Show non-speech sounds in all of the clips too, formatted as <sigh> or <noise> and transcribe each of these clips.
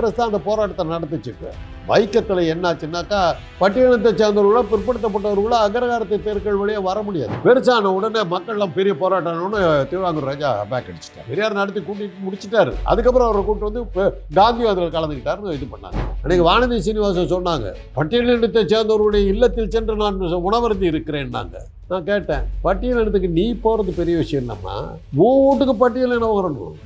காங்கிரஸ் தான் அந்த போராட்டத்தை நடத்துச்சு. வைக்கத்தில் என்னாச்சுன்னாக்கா பட்டியலத்தை சேர்ந்தவர்களோ பிற்படுத்தப்பட்டவர்களோ அகரகாரத்தை தேர்தல் வழியாக வர முடியாது. பெருசான உடனே மக்கள்லாம் பெரிய போராட்டம்னு திருவாங்கூர் ராஜா பேக் அடிச்சிட்டார். பெரியார் நடத்தி கூட்டிட்டு முடிச்சிட்டாரு. அதுக்கப்புறம் அவரை கூப்பிட்டு வந்து காந்தி அதில் கலந்துக்கிட்டாருன்னு இது பண்ணாங்க. அன்னைக்கு வானதி சீனிவாசன் சொன்னாங்க பட்டியலினத்தை சேர்ந்தவருடைய இல்லத்தில் சென்று நான் உணவருந்தி இருக்கிறேன்னாங்க. நான் கேட்டேன் பட்டியலினத்துக்கு நீ போகிறது பெரிய விஷயம் என்னம்மா உன் வீட்டுக்கு பட்டியலினம் வரணும்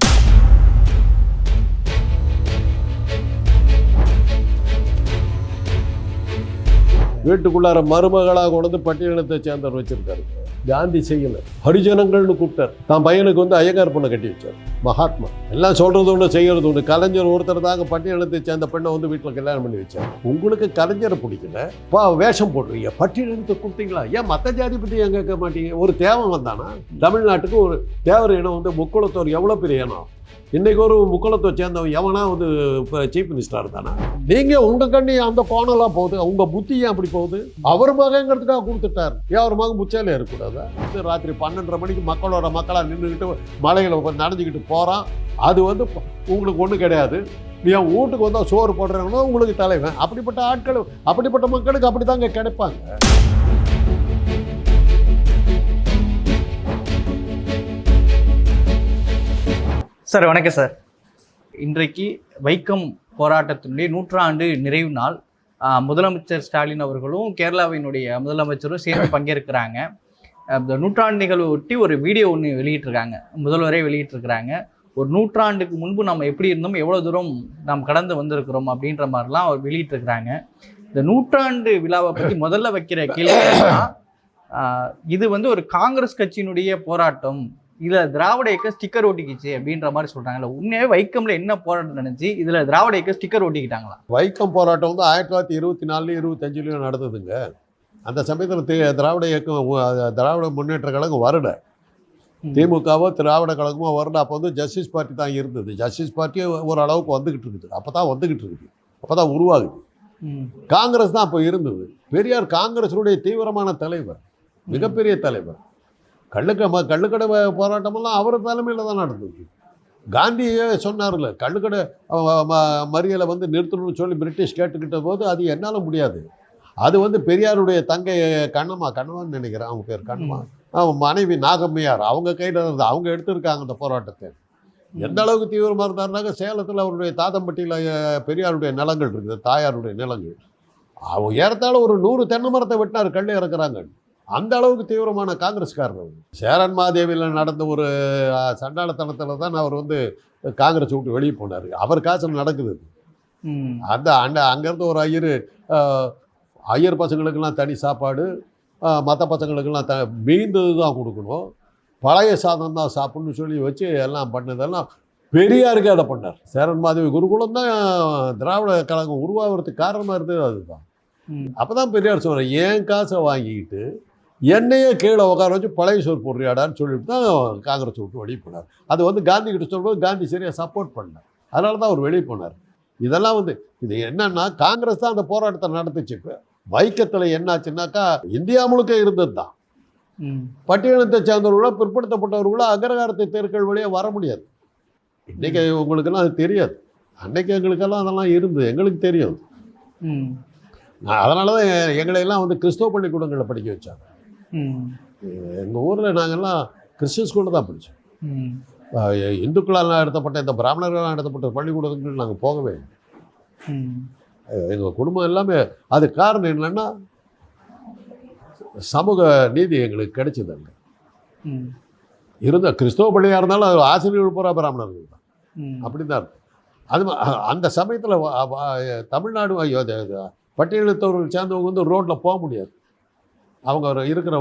வீட்டுக்குள்ளார மருமகளாக கொண்டு வந்து சேர்ந்தவர் வச்சிருக்காரு. காந்தி செய்யல. ஹரிஜனங்கள்னு கூப்பிட்டார். தான் பையனுக்கு வந்து ஐயங்கார் பொண்ணை கட்டி வச்சார். மகாத்மா. எல்லாம் சொல்றது ஒன்று செய்யறது ஒன்று கலைஞர் ஒருத்தர் தாங்க பட்டியலத்தை சேர்ந்த பெண்ணை வந்து வீட்டில் கல்யாணம் பண்ணி வச்சார். உங்களுக்கு கலைஞரை பிடிக்கல? பா வேஷம் போடுறீங்க. பட்டியலத்தை கூப்பிட்டீங்களா? ஏன் மற்ற ஜாதி பற்றி ஏன் கேட்க மாட்டீங்க? ஒரு தேவம் வந்தானா? தமிழ்நாட்டுக்கு ஒரு தேவர் இனம் வந்து முக்குளத்தோர் எவ்வளோ பெரிய இனம்? இன்றைக்கி ஒரு முக்குளத்தை சேர்ந்தவன் எவனா வந்து இப்போ சீஃப் மினிஸ்டராக இருந்தானா? நீங்கள் உங்கள் கண்ணி அந்த கோணலாம் போகுது உங்கள் புத்தி ஏன் அப்படி போகுது? அவர் மகங்கிறதுக்காக கொடுத்துட்டார். ஏன் அவர் மகன் முச்சாலே இருக்கக்கூடாதா? இது ராத்திரி பன்னெண்டரை மணிக்கு மக்களோட மக்களாக நின்றுக்கிட்டு மலைகளை நடந்துக்கிட்டு போகிறான் அது வந்து உங்களுக்கு ஒன்றும் கிடையாது. நீ என் வீட்டுக்கு வந்தால் சோறு போடுறாங்கன்னா உங்களுக்கு தலைவன். அப்படிப்பட்ட ஆட்கள் அப்படிப்பட்ட மக்களுக்கு அப்படி தாங்க கிடைப்பாங்க. சார் வணக்கம் சார். இன்றைக்கு வைக்கம் போராட்டத்தினுடைய நூற்றாண்டு நிறைவு நாள். முதலமைச்சர் ஸ்டாலின் அவர்களும் கேரளாவினுடைய முதலமைச்சரும் சேர்ந்து பங்கேற்கிறாங்க. இந்த நூற்றாண்டு நிகழ்வு ஒட்டி ஒரு வீடியோ ஒன்று வெளியிட்டிருக்காங்க. முதல்வரே வெளியிட்டிருக்கிறாங்க. ஒரு நூற்றாண்டுக்கு முன்பு நம்ம எப்படி இருந்தோம் எவ்வளோ தூரம் நாம் கடந்து வந்திருக்கிறோம் அப்படின்ற மாதிரிலாம் அவர் வெளியிட்டிருக்கிறாங்க. இந்த நூற்றாண்டு விழாவை பற்றி முதல்ல வைக்கிற கேள்வி இது வந்து ஒரு காங்கிரஸ் கட்சியினுடைய போராட்டம். இதுல திராவிட இயக்க ஸ்டிக்கர் ஒட்டிக்கிச்சு அப்படின்ற மாதிரி சொல்றாங்கல்ல. உண்மையாவே வைக்கம்ல என்ன போராட்டம் நினைச்சு இதுல திராவிட இயக்க ஸ்டிக்கர் ஒட்டிக்கிட்டாங்களா வைக்கம் போராட்டம் வந்து ஆயிரத்தி தொள்ளாயிரத்தி இருபத்தி நாலுலையும் இருபத்தஞ்சிலையும் நடந்ததுங்க. அந்த சமயத்தில் திராவிட இயக்கம் திராவிட முன்னேற்ற கழகம் வரல. திமுகவோ திராவிட கழகமோ வரல. அப்போ வந்து ஜஸ்டிஸ் பார்ட்டி தான் இருந்தது. ஜஸ்டிஸ் பார்ட்டி ஒரு அளவுக்கு வந்துக்கிட்டு இருக்குது. அப்போ தான் வந்துக்கிட்டு இருக்குது. அப்போ தான் உருவாகுது. காங்கிரஸ் தான் அப்போ இருந்தது. பெரியார் காங்கிரஸினுடைய தீவிரமான தலைவர். மிகப்பெரிய தலைவர். கள்ளுக்கடை வ- போராட்டமெல்லாம் அவர் தலைமையில் தான் நடந்தது. காந்தியே சொன்னார்ல கள்ளுக்கடை மறியலை வந்து நிறுத்தணும்னு சொல்லி பிரிட்டிஷ் கேட்டுக்கிட்ட போது அது என்னால் முடியாது. அது வந்து பெரியாருடைய தங்கை கண்ணம்மா கண்ணம்மான்னு நினைக்கிறேன் அவங்க பேர் கண்ணம்மா. அவன் மனைவி நாகம்மையார் அவங்க கையில் இருந்து அவங்க எடுத்திருக்காங்க அந்த போராட்டத்தை. எந்த அளவுக்கு தீவிரமாக இருந்தாருனாக்க சேலத்தில் அவருடைய தாதம்பட்டியில் அஹ், பெரியாருடைய நிலங்கள் இருக்குது தாயாருடைய நிலங்கள். அவன் ஏறத்தாழ ஒரு நூறு தென்னை மரத்தை வெட்டினார் கல் இறக்குறாங்க. அந்த அளவுக்கு தீவிரமான காங்கிரஸ்காரர் சேரன் மாதேவியில் நடந்த ஒரு சண்டாளத்தனத்தில் தான் அவர் வந்து காங்கிரஸ் விட்டு வெளியே போனார். அவர் காசில் நடக்குது. அந்த அந்த அங்கேருந்து ஒரு ஐயர் ஐயர் பசங்களுக்கெல்லாம் தனி சாப்பாடு மற்ற பசங்களுக்கெல்லாம் த மீந்தது தான் கொடுக்கணும். பழைய சாதம் தான் சாப்பிட்ணும்னு சொல்லி வச்சு எல்லாம் பண்ணதெல்லாம் பெரியாருக்கு அதை பண்ணார். சேரன் மாதவி குருகுலம் தான் திராவிட கழகம் உருவாகிறதுக்கு காரணமாக இருந்தது அதுதான். அப்போ தான் பெரியார் சொன்னார் ஏன் காசை வாங்கிக்கிட்டு என்னையே கீழே உட்கார வச்சு பழைய சோறு போடுறியாடான்னு சொல்லிட்டு தான் காங்கிரஸ் விட்டு வெளியே போனார். அது வந்து காந்தி கிட்ட சொல்லும்போது காந்தி சரியாக சப்போர்ட் பண்ணார் அதனால தான் அவர் வெளியே போனார். இதெல்லாம் வந்து இது என்னன்னா காங்கிரஸ் தான் அந்த போராட்டத்தை நடத்துச்சு. இப்போ வைக்கத்தில் என்னாச்சுன்னாக்கா இந்தியா முழுக்க இருந்தது தான். பட்டியலத்தை சேர்ந்தவர்களோ பிற்படுத்தப்பட்டவர்களோ அகரகாரத்தை தேர்கள் வழியாக வர முடியாது. இன்னைக்கு உங்களுக்கெல்லாம் அது தெரியாது. அன்னைக்கு எங்களுக்கெல்லாம் அதெல்லாம் இருந்தது. எங்களுக்கு தெரியும். அதனால தான் எங்களை எல்லாம் வந்து கிறிஸ்தவ பள்ளிக்கூடங்களில் படிக்க வச்சாங்க. எங்கள் ஊரில் நாங்கள்லாம் கிறிஸ்டின் ஸ்கூலில் தான் படித்தோம். இந்துக்களால் நடத்தப்பட்ட இந்த பிராமணர்களால் நடத்தப்பட்ட பள்ளிக்கூடங்களுக்கு நாங்கள் போகவே. எங்கள் குடும்பம் எல்லாமே அது காரணம் என்னன்னா சமூக நீதி எங்களுக்கு கிடைச்சது அங்கே. இருந்த கிறிஸ்தவ பள்ளியாக இருந்தாலும் அது ஆசிரியர்கள் பூரா பிராமணர்கள் தான். அப்படி தான் இருக்கும் அது அந்த சமயத்தில் தமிழ்நாடு பட்டியலினத்தவர்கள் சேர்ந்தவங்க வந்து ரோட்டில் போக முடியாது அவங்க இருக்கிற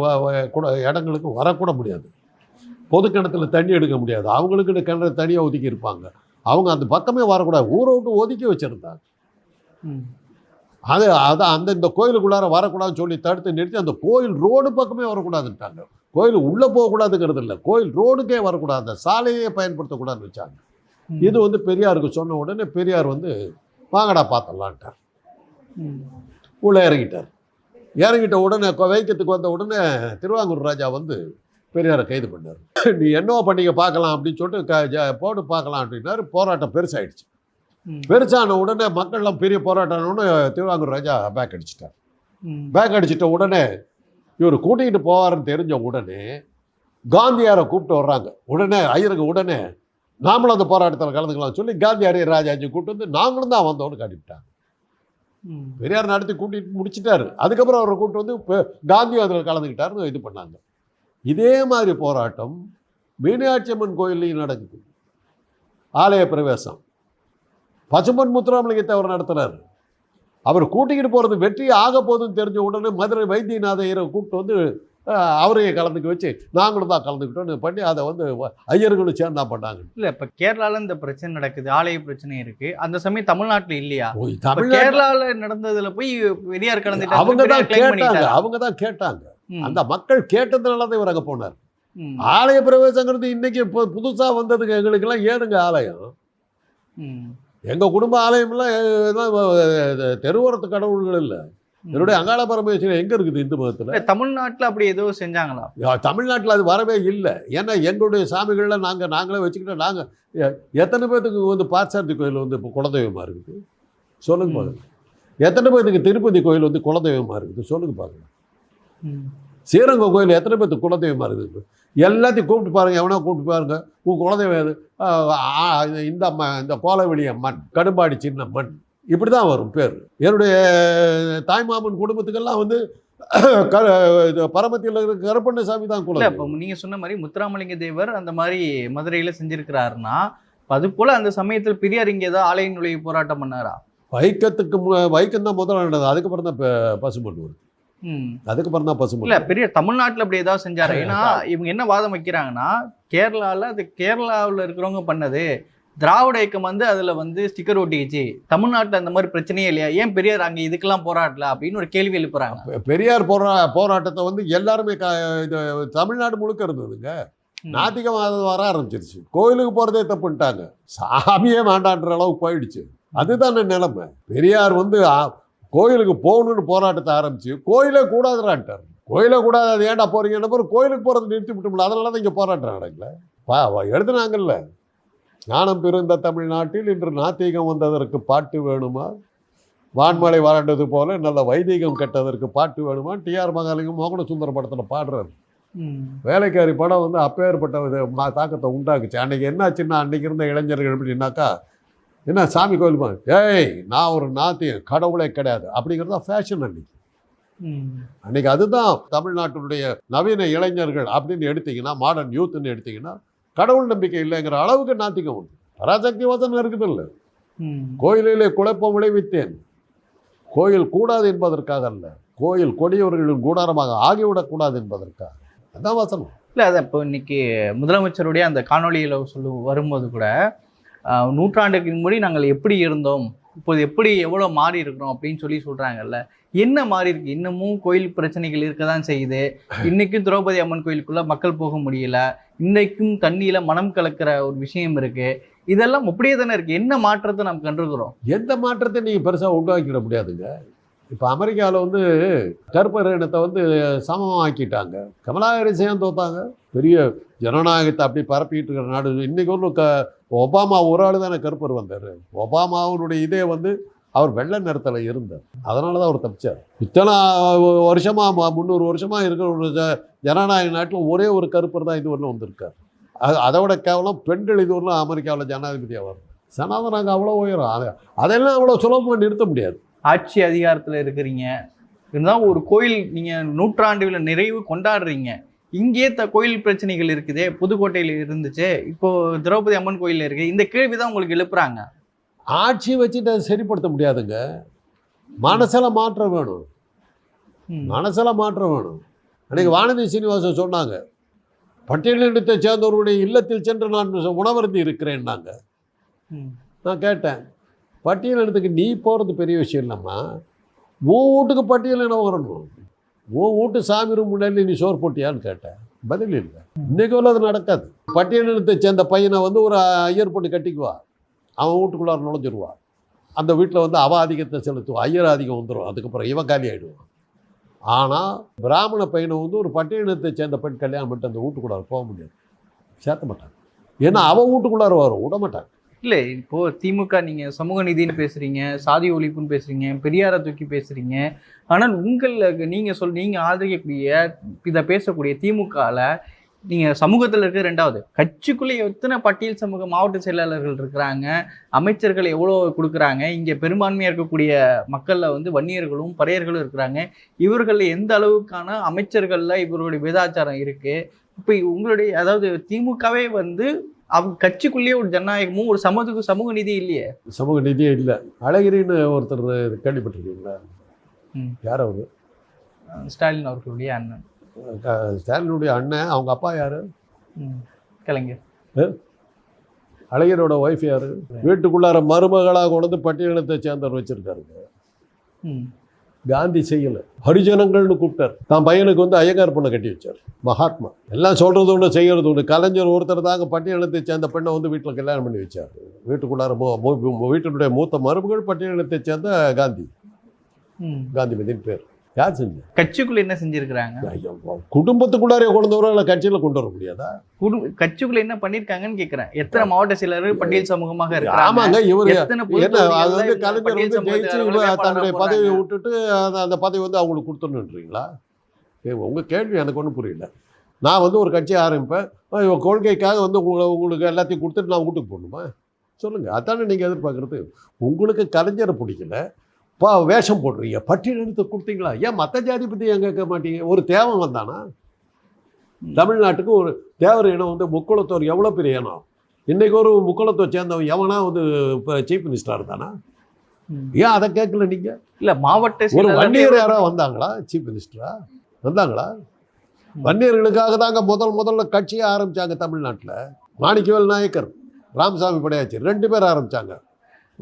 கூட இடங்களுக்கு வரக்கூட முடியாது. பொது கிணத்துல தண்ணி எடுக்க முடியாது. அவங்களுக்குன்னு கிணறு தனியாக ஒதுக்கி இருப்பாங்க. அவங்க அந்த பக்கமே வரக்கூடாது. ஊரை விட்டு ஒதுக்கி வச்சுருந்தாங்க. அது அதான் அந்த இந்த கோயிலுக்குள்ளார வரக்கூடாதுன்னு சொல்லி தடுத்து நிறுத்தி அந்த கோயில் ரோடு பக்கமே வரக்கூடாதுன்ட்டாங்க. கோயில் உள்ளே போகக்கூடாதுங்கிறது இல்லை. கோயில் ரோடுக்கே வரக்கூடாது. அந்த சாலையே பயன்படுத்தக்கூடாதுன்னு வச்சாங்க. இது வந்து பெரியாருக்கு சொன்ன உடனே பெரியார் வந்து வாங்கடா பார்த்தலான்ட்டார். உள்ளே இறங்கிட்டார். இறங்கிட்ட உடனே வைக்கத்துக்கு வந்த உடனே திருவாங்கூர் ராஜா வந்து பெரியாரை கைது பண்ணார் நீ என்னவோ பண்ணிக்க பார்க்கலாம் அப்படின்னு சொல்லிட்டு க ஜ- போட்டு பார்க்கலாம் அப்படின்னாரு போராட்டம் பெருசாயிடுச்சு ம். பெருசான உடனே மக்கள்லாம் பெரிய போராட்டம்னு திருவாங்கூர் ராஜா பேக் அடிச்சிட்டார். பேக் அடிச்சிட்ட உடனே இவர் கூட்டிகிட்டு போவாருன்னு தெரிஞ்ச உடனே காந்தியாரை கூப்பிட்டு வர்றாங்க உடனே ஐயருக்கு உடனே நாமளும் அந்த போராட்டத்தில் கலந்துக்கலாம் சொல்லி காந்தியாரையும் ராஜாஜி கூப்பிட்டு வந்து நாங்களும் தான் வந்தோம்னு காட்டிவிட்டாங்க. பெரியார் நடத்தி கூட்டிட்டு முடிச்சிட்டாரு. அதுக்கப்புறம் அவரை கூப்பிட்டு வந்து இப்போ காந்தி அதில் கலந்துக்கிட்டாருன்னு இது பண்ணாங்க. இதே மாதிரி போராட்டம் மீனாட்சி அம்மன் கோயில்லையும் நடக்குது. ஆலய பிரவேசம். பசும்பன் முத்துராமலிங்கத்தை அவர் நடத்துகிறார் அவர் கூட்டிக்கிட்டு போகிறது வெற்றி ஆக போதுன்னு தெரிஞ்ச உடனே மதுரை வைத்தியநாதையரை கூப்பிட்டு வந்து அவரையும் கலந்துக்க வச்சு நாங்களும் தான் கலந்துக்கிட்டோன்னு பண்ணி அதை வந்து ஐயர்களும் சேர்ந்தா பண்ணாங்க இல்ல இப்ப கேரளால இந்த பிரச்சனை நடக்குது ஆலய பிரச்சனை இருக்கு அந்த சமயம் தமிழ்நாட்டுல இல்லையா கேரளால நடந்ததுல போய் பெரியார் கலந்துட்டாரு அவங்க தான் கேட்டாங்க? அவங்க தான் கேட்டாங்க. அந்த மக்கள் கேட்டதுனால தான் இவர் அங்கே போனார். ஆலய பிரவேசங்கிறது இன்னைக்கு இப்போ புதுசாக வந்ததுக்கு எங்களுக்கெல்லாம் ஏனுங்க ஆலயம். எங்கள் குடும்ப ஆலயம்லாம் தெருவோரத்து கடவுள்கள் இல்லை என்னுடைய அங்காள பரமேஸ்வரன் எங்கே இருக்குது இந்து மதத்தில் தமிழ்நாட்டுல அப்படி ஏதோ செஞ்சாங்களா தமிழ்நாட்டில் அது வரவே இல்லை ஏன்னா எங்களுடைய சாமிகள்லாம் நாங்கள் நாங்களே வச்சுக்கிட்டோம் நாங்கள் எத்தனை பேர்த்துக்கு வந்து பார்த்தசாரதி கோயில் வந்து இப்போ குலதெய்வமாக இருக்குது சொல்லுங்க ம். பாருங்க எத்தனை பேர்த்துக்கு திருப்பதி கோயில் வந்து குலதெய்வமாக இருக்குது சொல்லுங்க பாருங்க ம். ஸ்ரீரங்கம் கோயில் எத்தனை பேர்த்துக்கு குலதெய்வமாக இருக்குது எல்லாத்தையும் கூப்பிட்டு பாருங்க எவனா கூப்பிட்டு பாருங்க உன் குலதெய்வம் இந்த அம்மா இந்த கோலவெளி அம்மன் கடும்பாடி சின்ன மண் இப்படி தான் வரும் பேர். என்னுடைய தாய்மாமன் குடும்பத்துக்கெல்லாம் வந்து பரமத்தியில் இருக்கிற கருப்பண்ணசாமி தான் இல்ல குலதெய்வம் இப்ப நீங்க சொன்ன மாதிரி முத்துராமலிங்க தேவர் அந்த மாதிரி மதுரையில செஞ்சிருக்கிறாருன்னா அது போல அந்த சமயத்தில் பெரியார் இங்க ஏதாவது ஆலய நுழைவு போராட்டம் பண்ணாரா? வைக்கத்துக்கு வைக்கம் தான் முதல்ல நடந்தது. அதுக்கப்புறம் தான் பசுமன் வருது. ம். அதுக்கப்புறம் தான் இல்ல பசுமன் பெரியார் தமிழ்நாட்டுல அப்படி ஏதாவது செஞ்சாரு? <laughs> ஏன்னா இவங்க என்ன வாதம் வைக்கிறாங்கன்னா கேரளால அது கேரளாவுல இருக்கிறவங்க பண்ணது. திராவிட இயக்கம் வந்து அதுல வந்து ஸ்டிக்கர் ஒட்டிக்கிச்சு. தமிழ்நாட்டுல அந்த மாதிரி பிரச்சனையே இல்லையா? ஏன் பெரியார் அங்க இதுக்கெல்லாம் போராடல? அப்படின்னு ஒரு கேள்வி எழுப்புறாங்க. பெரியார் போரா போராட்டத்தை வந்து எல்லாருமே இது தமிழ்நாடு முழுக்க இருந்ததுங்க. நாத்திகவாதம் வர ஆரம்பிச்சிருச்சு. கோயிலுக்கு போகிறதே தப்புன்ட்டாங்க. சாமியே வேண்டான்ற அளவுக்கு போயிடுச்சு. அதுதானே நிலைமை. பெரியார் வந்து கோயிலுக்கு போகணும்னு போராட்டத்தை ஆரம்பிச்சு கோயிலே கூடாதுறான்ட்டார். கோயிலே கூடாது அது ஏன்டா போறீங்கன்னு கோயிலுக்கு போகிறது நிறுத்தி விட்டோம்ல அதனால தான் இங்கே போராட்டம் நடக்கல. பா எழுதுனாங்கல்ல. ஞானம் பிறந்த தமிழ்நாட்டில் இன்று நாத்திகம் வந்ததற்கு பாட்டு வேணுமா? வான்மலை வறண்டது போல நல்ல வைதிகம் கெட்டதற்கு பாட்டு வேணுமா? டிஆர் மகாலிங்கம் மோகன சுந்தர படத்தில் பாடுறாரு. வேலைக்காரி படம் வந்து அப்பேற்பட்ட தாக்கத்தை உண்டாக்குச்சு. அன்னைக்கு என்னாச்சுன்னா அன்னைக்கு இருந்த இளைஞர்கள் எப்படின்னாக்கா என்ன சாமி கோயில் போ- ஏய் நான் ஒரு நாத்தியம் கடவுளே கிடையாது. அப்படிங்கிறது தான் ஃபேஷன் அன்னைக்கு. ம். அன்னைக்கு அதுதான் தமிழ்நாட்டினுடைய நவீன இளைஞர்கள் அப்படின்னு எடுத்தீங்கன்னா மாடர்ன் யூத்னு எடுத்தீங்கன்னா கடவுள் நம்பிக்கை இல்லைங்கிற அளவுக்கு நாத்திகம் உண்டு பராசக்தி வசனம் இருக்குது இல்லை கோயிலிலே குழப்பம் விளைவித்தேன். கோயில் கூடாது என்பதற்காக அல்ல. கோயில் கொடியவர்களின் கூடாரமாக ஆகிவிடக்கூடாது என்பதற்காக. அதான் வசனம். இல்லை அது இப்போ இன்னைக்கு முதலமைச்சருடைய அந்த காணொலியில் சொல்லு வரும்போது கூட நூற்றாண்டுக்கு முன்னாடி நாங்கள் எப்படி இருந்தோம்? இப்போது எப்படி எவ்வளோ மாறி இருக்கிறோம் அப்படின்னு சொல்லி சொல்றாங்கல்ல என்ன மாறி இருக்கு? இன்னமும் கோயில் பிரச்சனைகள் இருக்க தான் செய்யுது. <laughs> இன்னைக்கும் திரௌபதி அம்மன் கோயிலுக்குள்ள மக்கள் போக முடியல. இன்னைக்கும் தண்ணியில மனம் கலக்கிற ஒரு விஷயம் இருக்கு. இதெல்லாம் அப்படியே தானே இருக்கு. என்ன மாற்றத்தை நாம் கண்டிருக்கிறோம் எந்த மாற்றத்தை நீங்கள் பெருசாக உண்டாக்கிட முடியாதுங்க. இப்போ அமெரிக்காவில் வந்து கருப்பர் இனத்தை வந்து சமமாக்கிட்டாங்க. கமலாகரி ஏன் தோத்தாங்க. பெரிய ஜனநாயகத்தை அப்படி பரப்பிட்டு இருக்கிற நாடு. இன்னைக்கு ஒன்று க ஒபாமா ஒரு ஆள் தானே கருப்பர் வந்தார். ஒபாமாவுடைய இதே வந்து அவர் வெள்ளை நிறத்தில் இருந்தார். அதனால தான் அவர் தப்பிச்சார். இத்தனை வருஷமாக முந்நூறு வருஷமாக இருக்கிற ஒரு ஜனநாயக நாட்டில் ஒரே ஒரு கருப்பர் தான் இது வரலும் வந்திருக்கார். அது அதை விட கேவலம் பெண்கள் இது வரலும் அமெரிக்காவில் ஜனாதிபதியாக வரும் சனாதனாங்க அவ்வளோ உயரம். அதை அதெல்லாம் அவ்வளோ சுலபமாக நிறுத்த முடியாது. ஆட்சி அதிகாரத்தில் இருக்கிறீங்க. இருந்தால் ஒரு கோயில் நீங்கள் நூற்றாண்டு நிறைவு கொண்டாடுறீங்க. இங்கேயே த கோயில் பிரச்சனைகள் இருக்குதே புதுக்கோட்டையில் இருந்துச்சு. இப்போ திரௌபதி அம்மன் கோயில்ல இருக்கு. இந்த கேள்வி தான் உங்களுக்கு எழுப்புறாங்க. ஆட்சி வச்சுட்டு அதை சரிப்படுத்த முடியாதுங்க. மனசில் மாற்றம் வேணும். மனசில் மாற்றம் வேணும். அன்றைக்கி வானதி சீனிவாசன் சொன்னாங்க பட்டியலினத்தை சேர்ந்தவருடைய இல்லத்தில் சென்று நான் உணவருந்தி இருக்கிறேன்னாங்க. நான் கேட்டேன் பட்டியலினத்துக்கு நீ போகிறது பெரிய விஷயம் இல்லைம்மா. உன் வீட்டுக்கு பட்டியலினம் வரணும் உன் வீட்டு சாமி ரூம் முன்னாடி நீ சோறு போட்டியான்னு கேட்டேன். பதில் இல்லை. இன்னைக்கு அது நடக்காது. பட்டியலினத்தை சேர்ந்த பையனை வந்து ஒரு ஐயர் பொண்ணு கட்டிக்குவா. அவன் வீட்டுக்குள்ளார நுழைஞ்சிருவா. அந்த வீட்டில் வந்து அவ அதிகத்தை செலுத்துவான் ஐயர் அதிகம் வந்துடும் அதுக்கப்புறம் இவன் காலி ஆகிடுவான் ஆனால் பிராமண பையனை வந்து ஒரு பட்டியலினத்தை சேர்ந்த பெண் கல்யாணம் பண்ணிட்டு அந்த வீட்டுக்குள்ளார போக முடியாது. சேர்த்த மாட்டாங்க ஏன்னா அவன் வீட்டுக்குள்ளார வரும் விட மாட்டாங்க இல்லை இப்போ திமுக நீங்க சமூக நீதினு பேசுறீங்க சாதி ஒழிப்புன்னு பேசுறீங்க பெரியாரை தூக்கி பேசுறீங்க. ஆனால் உங்களுக்கு நீங்க சொல் நீங்க ஆதரிக்கக்கூடிய இதை பேசக்கூடிய திமுகல நீங்க சமூகத்தில் இருக்க ரெண்டாவது. கட்சிக்குள்ளே எத்தனை பட்டியல் சமூக மாவட்ட செயலாளர்கள் இருக்கிறாங்க அமைச்சர்கள் எவ்வளோ கொடுக்குறாங்க இங்கே பெரும்பான்மையாக இருக்கக்கூடிய மக்களில் வந்து வன்னியர்களும் பறையர்களும் இருக்கிறாங்க. இவர்கள் எந்த அளவுக்கான அமைச்சர்களில் இவர்களுடைய வேதாச்சாரம் இருக்குது இப்போ உங்களுடைய அதாவது திமுகவே வந்து அவங்க கட்சிக்குள்ளேயே ஒரு ஜனநாயகமும் ஒரு சமூக சமூக நீதி இல்லையே? சமூக நீதியே இல்லை. அழகிரின்னு ஒருத்தர் கேள்விப்பட்டிருக்கீங்களா. யார் அவர்? ஸ்டாலின் அவர்களுடைய அண்ணன். ஸ்டாலினுடைய அண்ணன் அவங்க அப்பா யார். கலைஞர். அழகிரோட ஒய்ஃப் யார்? வீட்டுக்குள்ளார மருமகளாக கொண்டு பட்டியலத்தை சேர்ந்தவர் வச்சிருக்காருங்க. காந்தி செய்யலை. ஹரிஜனங்கள்னு கூப்பிட்டார். தான் பையனுக்கு வந்து ஐயங்கார் பொண்ணை கட்டி வச்சார். மகாத்மா. எல்லாம் சொல்கிறது ஒன்று செய்கிறது ஒன்று கலைஞர் ஒருத்தர் தாங்க பட்டியலத்தை சேர்ந்த பெண்ணை வந்து வீட்டில் கல்யாணம் பண்ணி வச்சார். வீட்டுக்குள்ளார வீட்டினுடைய மூத்த மருமகள் பட்டியலத்தை சேர்ந்த காந்தி. காந்திமதியின் பேர். யார் செஞ்சு? கட்சிக்குள்ள என்ன செஞ்சிருக்கிறாங்க? குடும்பத்துக்குள்ளாரே கொண்டு வரவரை கட்சியில் கொண்டு வர முடியாதா? குடு- கட்சிக்குள்ள என்ன பண்ணிருக்காங்கன்னு கேக்குறேன். எத்தனை மாவட்ட செயலர்கள் பட்டியல் சமூகமாக இருக்காங்க ஆமாங்க இவர் என்ன அது வந்து கலைஞர் வந்து ஜெயிச்சு தன்னுடைய. பதவியை விட்டுட்டு அந்த பதவி வந்து அவங்களுக்கு கொடுத்துணுன்றீங்களா ஏ உங்கள் கேள்வி எனக்கு ஒன்றும் புரியல. நான் வந்து ஒரு கட்சி ஆரம்பிப்பேன். இவன் கொள்கைக்காக வந்து உங்களை உங்களுக்கு எல்லாத்தையும் கொடுத்துட்டு நான் வீட்டுக்கு போகணுமா? சொல்லுங்கள் அதானே நீங்கள் எதிர்பார்க்குறது. உங்களுக்கு கலைஞரை பிடிக்கல. பா வேஷம் போடுறீங்க. பட்டியலெடுத்து கொடுத்தீங்களா? ஏன் மற்ற ஜாதி பற்றி ஏன் கேட்க மாட்டீங்க? ஒரு தேவன் வந்தானா? தமிழ்நாட்டுக்கு ஒரு தேவர் இனம் வந்து முக்குளத்தோர் எவ்வளோ பெரிய இனம்? இன்னைக்கு ஒரு முக்குளத்தை சேர்ந்தவன் எவனா வந்து இப்போ சீஃப் மினிஸ்டராக இருந்தானா. ஏன் அதை கேட்கல நீங்கள் இல்ல மாவட்ட ஒரு வன்னியர் யாராவது வந்தாங்களா? சீஃப் மினிஸ்டரா வந்தாங்களா? வன்னியர்களுக்காக தாங்க முதல் முதல்ல கட்சியை ஆரம்பிச்சாங்க தமிழ்நாட்டில். மாணிக்கவேல் நாயக்கர் ராமசாமி படையாச்சி ரெண்டு பேர் ஆரம்பிச்சாங்க. வ-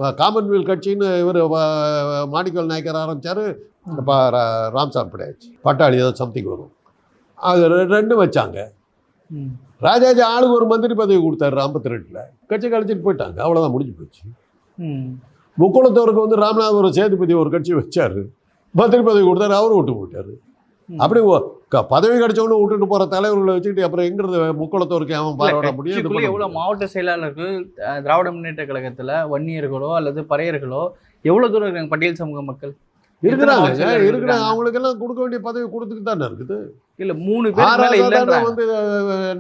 காமன்வெல்த் கட்சின்னு இவர் மாணிக்கவேல் நாயக்கர் ஆரம்பிச்சாரு. அப்ப ரா- ராமசாமி படையாச்சி பட்டாளி ஏதோ சம்திங் வரும். அது ரெண்டும் வச்சாங்க. ராஜாஜி ஆளுக்கு ஒரு மந்திரி பதவி கொடுத்தாரு ஐம்பத்தி ரெண்டில் கட்சி கழிச்சிட்டு போயிட்டாங்க. அவ்வளோதான் முடிஞ்சு போச்சு. ம். முக்குளத்தோருக்கு வந்து ராமநாதபுரம் சேதுபதி ஒரு கட்சி வச்சாரு. மந்திரி பதவி கொடுத்தாரு அவரும் விட்டு போயிட்டாரு. அப்படி பதவி கிடைச்சவொன்னு விட்டுட்டு போற தலைவர்களை வச்சுக்கிட்டு அப்புறம் எங்கிறது? முக்குளத்தோருக்கு அவன் பார்வையிட முடியும்? முடியாது. மாவட்ட செயலாளர்கள் திராவிட முன்னேற்ற கழகத்துல வன்னியர்களோ அல்லது பறையர்களோ எவ்வளவு தூரம் இருக்காங்க பட்டியல் சமூக மக்கள்? இருக்கிறாங்க. இருக்கிறாங்க. இருக்காங்க? அவங்களுக்கு எல்லாம் கொடுக்க வேண்டிய பதவி கொடுத்துட்டு தானே இருக்குது? இல்ல மூணு பேர் வந்து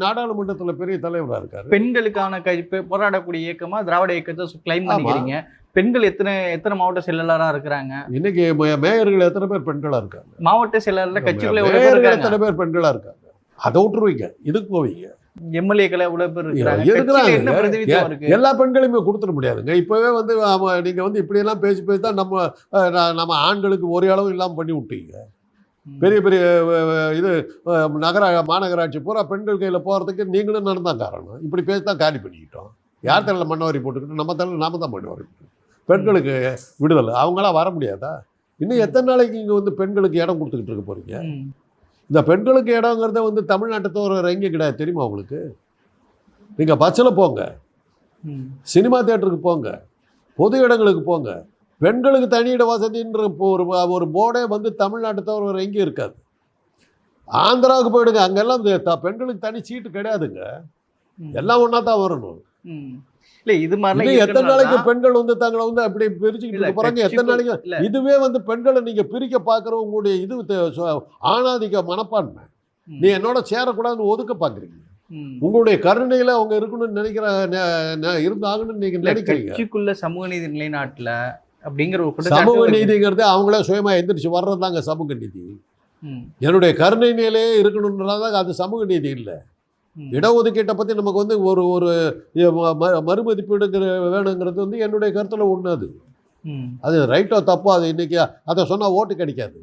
நாடாளுமன்றத்துல பெரிய தலைவரா இருக்காரு. பெண்களுக்கான கை போராடக்கூடிய இயக்கமா திராவிட இயக்கத்தை கிளைம். பண்ணிக்கிறீங்க. பெண்கள் எத்தனை எத்தனை மாவட்ட செயலாளரா இருக்கிறாங்க? இன்னைக்கு மேயர்கள் எத்தனை பேர் பெண்களா இருக்காங்க? மாவட்ட மேயர்கள் இருக்காங்க எத்தனை பேர் பெண்களா இருக்காங்க? அதை விட்டுருவீங்க. இதுக்கு போவீங்க. எம்எல்ஏக்களை எவ்வளவு பேர் இருக்கிறாங்க. எல்லா பெண்களையுமே கொடுத்துட முடியாதுங்க இப்போவே வந்து நீங்க வந்து இப்படியெல்லாம் பேசி பேசி தான் நம்ம நம்ம ஆண்களுக்கு ஒரு அளவு இல்லாமல் பண்ணி விட்டீங்க. பெரிய பெரிய இது நகர மாநகராட்சி பூரா பெண்கள் கையில் போகிறதுக்கு நீங்களும் நடந்தான் காரணம். இப்படி பேசி தான் காலி பண்ணிக்கிட்டோம். யார் தலையில் மண்ணவாரி போட்டுக்கிட்டு நம்ம தலையில் நாம தான் மண்ணவாரி போட்டுக்கிட்டோம் பெண்களுக்கு விடுதலை. அவங்களாம் வர முடியாதா? இன்னும் எத்தனை நாளைக்கு இங்கே வந்து பெண்களுக்கு இடம் கொடுத்துக்கிட்டு இருக்க போறீங்க? ம். இந்த பெண்களுக்கு இடங்கிறத வந்து தமிழ்நாட்டை தவிர எங்கே கிடையாது. தெரியுமா உங்களுக்கு? நீங்கள் பஸ்ஸில் போங்க. சினிமா தேட்டருக்கு போங்க. பொது இடங்களுக்கு போங்க. பெண்களுக்கு தனியிட வசதின்ற ஒரு ஒரு போர்டே வந்து தமிழ்நாட்டை தவிர வேறு எங்கேயும் இருக்காது. ஆந்திராவுக்கு போயிடுங்க. அங்கெல்லாம் பெண்களுக்கு தனி சீட்டு கிடையாதுங்க. எல்லாம் ஒன்றா தான் வரணும். இல்ல இது இன்னும் எத்தனை நாளைக்கு பெண்கள் வந்து தங்களை வந்து அப்படி பிரிச்சுக்கிட்டு போகிறாங்க எத்தனை நாளைக்கு. இதுவே வந்து பெண்களை நீங்கள் பிரிக்க பார்க்குற உங்களுடைய இது ஆணாதிக்க மனப்பான்மை. நீ என்னோட சேரக்கூடாதுன்னு ஒதுக்க பார்க்குறீங்க ம். உங்களுடைய கருணையில் அவங்க இருக்கணும்னு நினைக்கிற இருந்தாங்கன்னு இல்ல, நினைக்கிறீங்க கட்சிக்குள்ள சமூக நீதி நிலைநாட்டுல அப்படிங்கிற ஒரு சமூக. நீதிங்கிறது அவங்களே சுயமா எந்திரிச்சு வர்றதாங்க சமூக நீதி. என்னுடைய கருணை நிலையே இருக்கணுன்றதாங்க அது சமூக நீதி இல்லை. இடஒதுக்கீட்டை பற்றி நமக்கு வந்து ஒரு ஒரு மறுமதிப்பீடுங்கிற வேணுங்கிறது வந்து என்னுடைய கருத்தில் ஒன்று அது. அது ரைட்டோ தப்போ அது இன்னைக்கு அதை சொன்னால் ஓட்டு கிடைக்காது.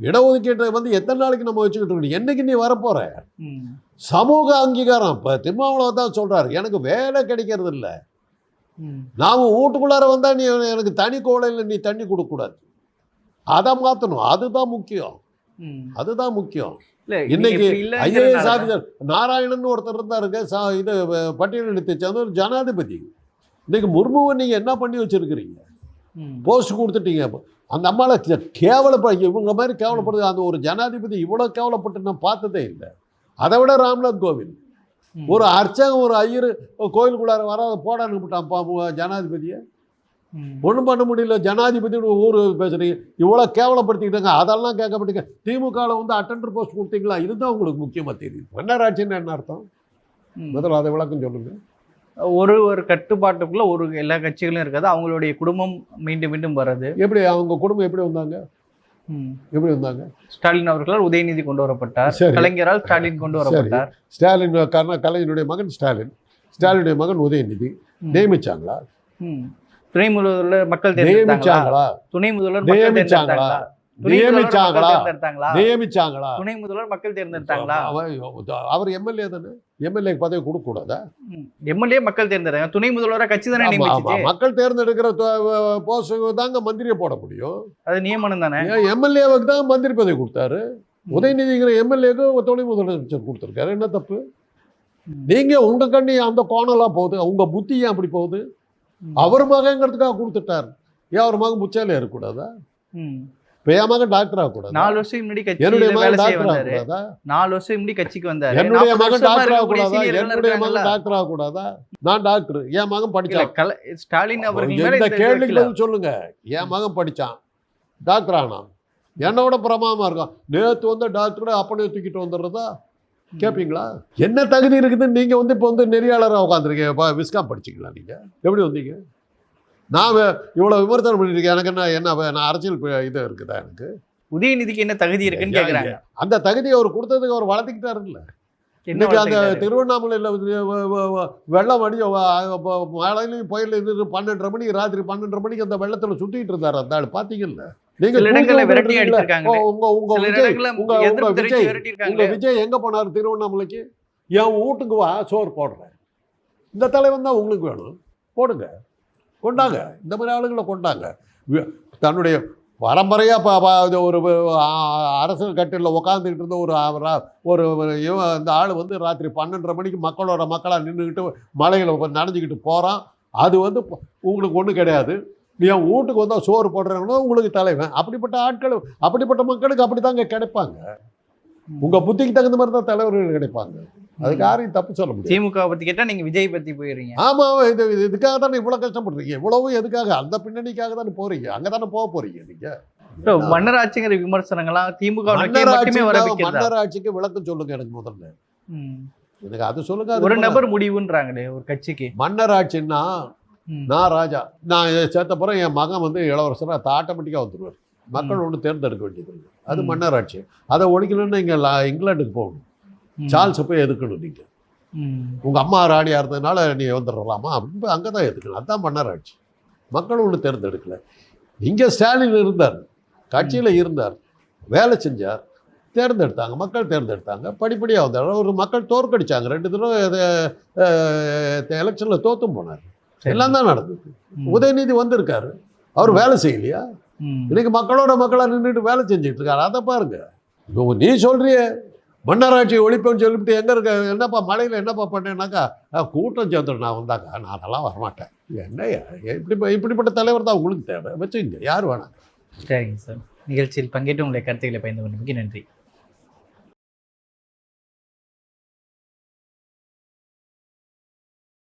இடஒதுக்கீட்டை வந்து எத்தனை நாளைக்கு நம்ம வச்சுக்கிட்டு இருக்கணும்? என்னைக்கு நீ வரப்போற? ம். சமூக அங்கீகாரம். இப்போ திருமாவளவன் தான் சொல்கிறாரு எனக்கு வேலை கிடைக்கிறது இல்லை. நாம் வீட்டுக்குள்ளார வந்தால் நீ எனக்கு தனி கோலையில் நீ தண்ணி கொடுக்கக்கூடாது. அதை மாற்றணும் அதுதான் முக்கியம். அதுதான் முக்கியம். இன்னைக்கு ஐஏஎஸ் ஆஃபீஸர் நாராயணன் ஒருத்தர் இருந்தாருங்க சா இது பட்டியலிடத்தை சேர்ந்த ஒரு ஜனாதிபதி இன்னைக்கு முர்முவை நீங்கள் என்ன பண்ணி வச்சிருக்கிறீங்க. போஸ்ட் கொடுத்துட்டீங்க அந்த அம்மாவை கேவலப்ப இவங்க மாதிரி கேவலப்படுது அந்த ஒரு ஜனாதிபதி இவ்வளோ கேவலப்பட்டு நான் பார்த்ததே இல்லை அதை விட ராம்நாத் கோவிந்த். ஒரு அர்ச்சகம் ஒரு ஐயர் கோயிலுக்குள்ளார வர போடான்னு விட்டான் ஜனாதிபதியை. ஒன்றும் பண்ண முடியல. ஜனாதிபதி ஊர் பேசுறீங்க. இவ்வளோ கேவலப்படுத்திக்கிட்டாங்க அதெல்லாம் கேட்கப்பட்டீங்க. திமுகவில் வந்து அட்டெண்டர் போஸ்ட் கொடுத்தீங்களா? இதுதான் உங்களுக்கு முக்கியமாக தெரியுது. மன்னராட்சின்னு என்ன அர்த்தம். முதல்ல அதை விளக்கம் சொல்லுங்க. ஒரு ஒரு கட்டுப்பாட்டுக்குள்ள ஒரு எல்லா கட்சிகளும் இருக்காது. அவங்களுடைய குடும்பம் மீண்டும் மீண்டும் வர்றது. எப்படி அவங்க குடும்பம் எப்படி வந்தாங்க? ம். எப்படி வந்தாங்க? ஸ்டாலின் அவர்களால் உதயநிதி கொண்டு வரப்பட்டார். கலைஞரால் ஸ்டாலின் கொண்டு வரப்பட்டார். ஸ்டாலின் கர்ண கலைஞனுடைய மகன் ஸ்டாலின். ஸ்டாலினுடைய மகன் உதயநிதி. நியமிச்சாங்களா? ம். துணை முதல்வர் மக்கள் தேர்ந்தெடுத்தாங்களா? துணை முதல்வர் மக்கள் தேர்ந்தெடுத்தாங்களா? நியமிச்சாங்களா? நியமிச்சாங்களா? துணை முதல்வர் மக்கள் தேர்ந்தெடுத்தாங்களா? அவ- அவர் எம்எல்ஏ தானே? எம்எல்ஏ பதவி கொடுக்க கூடாதா எம்எல்ஏ மக்கள் தேர்ந்தெடுத்தாங்க. துணை முதல்வரை கட்சி தானே மக்கள் தேர்ந்தெடுக்கிற போஸ்ட் தாங்க மந்திரியை போட முடியும். அது நியமனம் தானே? எம்எல்ஏவுக்கு தான் மந்திரி பதவி கொடுத்தாரு? உதயநிதிங்கிற எம்எல்ஏக்கு துணை முதலமைச்சர் கொடுத்துருக்காரு. என்ன தப்பு. நீங்க உங்க கண்ணி அந்த கோணலாம் போகுது. உங்க புத்தி ஏன் அப்படி போகுது. அவர் மகங்கிறதுக்காக கொடுத்துட்டார். ஏன் அவர் மகன் முச்சாலே இருக்கக்கூடாதா. இப்போ என் மகன் டாக்டர் ஆகக்கூடாது? நாலு வருஷம் முன்னாடி என்னுடைய மகன் டாக்டர் ஆகக்கூடாதா? நாலு வருஷம் முன்னாடி கட்சிக்கு வந்தாரு. என்னுடைய 40 மகன் டாக்டர் ஆகக்கூடாதா? என்னுடைய. மகன் டாக்டர் ஆகக்கூடாதா? நான் டாக்டர் என் மகன் படிச்சான். ஸ்டாலின் அவர்கள் இந்த கேள்விக்கு. பதில் சொல்லுங்க. என் மகன் படிச்சான். டாக்டர் ஆனான். என்னோட பிரமாமா இருக்கான். நேத்து வந்து டாக்டர் அப்பனே தூக்கிட்டு வந்துடுறதா? கேட்பீங்களா என்ன தகுதி இருக்குதுன்னு நீங்க வந்து இப்போ வந்து நெறியாளராக உட்காந்துருக்கீங்க விஸ்காம் படிச்சிங்களா நீங்க? எப்படி வந்தீங்க? நான் இவ்வளவு விமர்சனம் பண்ணிருக்கேன். எனக்கு என்ன என்ன நான் அரசியல் இது இருக்குதா எனக்கு? உதயநிதிக்கு என்ன தகுதி இருக்குன்னு கேக்குறாங்க. அந்த தகுதியை அவர் கொடுத்ததுக்கு அவர் வளர்த்துக்கிட்டாருல்ல. இன்னைக்கு அந்த? திருவண்ணாமலையில் வெள்ளம் அடி மழையிலையும் புயல் பன்னெண்டரை மணிக்கு ராத்திரி பன்னெண்டரை மணிக்கு அந்த வெள்ளத்துல சுத்திட்டு இருந்தாரு அந்த ஆள். பாத்தீங்கல்ல? நீங்க சில இடங்கள்ல விரட்டி. அடிச்சிருக்காங்க உங்க விஜய் உங்க உங்க உங்க எங்க போனாரு? திருவண்ணாமலைக்கு. என் வீட்டுக்கு வா சோறு போடுறேன். இந்த தலைவன் தான் உங்களுக்கு வேணும். போடுங்க. கொண்டாங்க. இந்த மாதிரி ஆளுங்களை கொண்டாங்க. தன்னுடைய பரம்பரையாக ஒரு அரசியல் கட்டிலில் உட்காந்துக்கிட்டு இருந்த ஒரு ஒரு இவன் அந்த ஆள் வந்து ராத்திரி பன்னெண்டரை மணிக்கு மக்களோட மக்களாக நின்றுக்கிட்டு மலையில் நனைஞ்சிக்கிட்டு போகிறான் அது வந்து உங்களுக்கு ஒன்றும் கிடையாது. நீ என் வீட்டுக்கு வந்தால் சோறு போடுறவனோ உங்களுக்கு தலைவன். அப்படிப்பட்ட ஆட்கள் அப்படிப்பட்ட மக்களுக்கு அப்படி தாங்க கிடைப்பாங்க. உங்கள் புத்திக்கு தகுந்த மாதிரி தான் தலைவர்கள் கிடைப்பாங்க. அதுக்கு யாரையும் தப்பு சொல்ல முடியாது. திமுக பத்தி கேட்டா நீங்க விஜய் பத்தி போயிடுறீங்க ஆமா இது இது- இதுக்காக தானே இவ்வளோ கஷ்டப்படுறீங்க? இவ்வளவு எதுக்காக? அந்த பின்னணிக்காக தானே போறீங்க? அங்கே தானே போக போறீங்க நீங்க? So, மன்னராட்சிங்கிற விமர்சனங்கள்லாம் திமுக மன்னராட்சிக்கு விளக்கம் சொல்லுங்க எனக்கு முதல்ல. எனக்கு அது சொல்லுங்க ஒரு நபர் முடிவுன்றாங்களே ஒரு கட்சிக்கு. மன்னராட்சின்னா. நான் ராஜா. நான் இதை சேர்த்த பிறகு என் மகன் வந்து இளவரசராக அது ஆட்டோமேட்டிக்காக வந்துடுவார் மக்கள் ஒன்று தேர்ந்தெடுக்க வேண்டியது. அது ம். மன்னராட்சி. அதை ஒழிக்கணும்னு இங்கே இங்கிலாந்துக்கு போகணும். சார்ல்ஸை போய் எதுக்கணும் நீங்கள். உங்கள் அம்மா ராணியாக இருந்ததுனால நீ வந்துடலாமா? அப்படின்னு அங்கே தான் எதுக்கணும். அதுதான் மன்னராட்சி. மக்கள் ஒன்று தேர்ந்தெடுக்கல. இங்கே ஸ்டாலின் இருந்தார். கட்சியில் இருந்தார். வேலை செஞ்சார். தேர்ந்தெடுத்தாங்க. மக்கள் தேர்ந்தெடுத்தாங்க. படிப்படியாக வந்தார். ஒரு மக்கள் தோற்கடிச்சாங்க. ரெண்டு தடவை எலெக்ஷனில் தோத்தும் போனார். எல்லாம் தான் நடந்தது. உதயநிதி வந்திருக்காரு. அவர் வேலை செய்யலையா. இன்னைக்கு மக்களோட மக்களாக நின்றுட்டு வேலை செஞ்சுட்டு இருக்காரு அதை பாருங்க. இப்போ நீ சொல்றிய. மன்னராட்சி ஒழிப்புன்னு சொல்லிவிட்டு எங்கே இருக்க? என்னப்பா மலையில் என்னப்பா பண்ணேன்னாக்கா "அஹ், கூட்டம் சேர்ந்துடும் நான் வந்தாக்கா நான் அதெல்லாம் வரமாட்டேன். என்னய்யா இப்படி இப்படிப்பட்ட தலைவர் தான் உங்களுக்கு தேவை. வச்சுங்க யார் வேணாம் சரிங்க சார். நிகழ்ச்சியில் பங்கேற்று உங்களை கருத்துக்களை பயந்து கொண்டமைக்கு நன்றி.